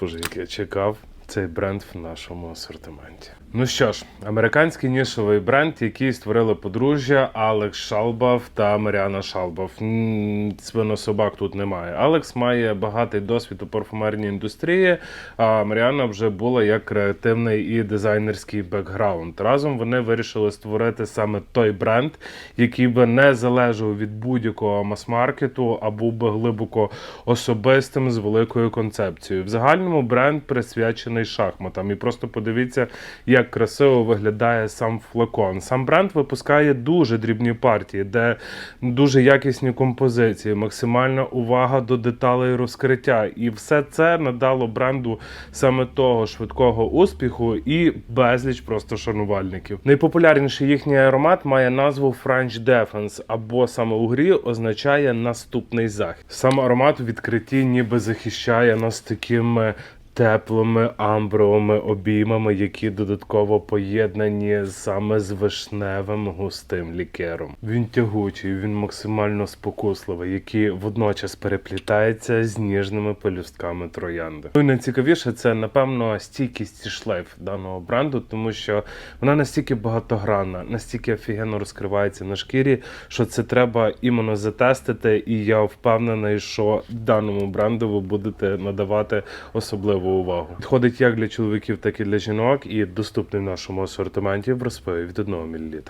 Боже, як я чекав цей бренд в нашому асортименті. Ну що ж, американський нішовий бренд, який створили подружжя Алекс Шалбав та Маріана Шалбав. Свинособак тут немає. Алекс має багатий досвід у парфумерній індустрії, а Маріана вже була як креативний і дизайнерський бекграунд. Разом вони вирішили створити саме той бренд, який би не залежав від будь-якого мас-маркету, а був би глибоко особистим з великою концепцією. В загальному бренд присвячений шахматам. І просто подивіться, як красиво виглядає сам флакон. Сам бренд випускає дуже дрібні партії, де дуже якісні композиції, максимальна увага до деталей розкриття. І все це надало бренду саме того швидкого успіху і безліч просто шанувальників. Найпопулярніший їхній аромат має назву French Defense, або саме у грі означає наступний захист. Сам аромат у відкритті ніби захищає нас такими теплими амбровими обіймами, які додатково поєднані саме з вишневим густим лікером. Він тягучий, він максимально спокусливий, який водночас переплітається з ніжними пелюстками троянди. Ну і найцікавіше це напевно стійкість і шлейф даного бренду, тому що вона настільки багатогранна, настільки офігенно розкривається на шкірі, що це треба іменно затестити. І я впевнений, що даному бренду ви будете надавати особливу увагу. Підходить як для чоловіків, так і для жінок, і доступний в нашому асортименті в розпиві від 1 мл.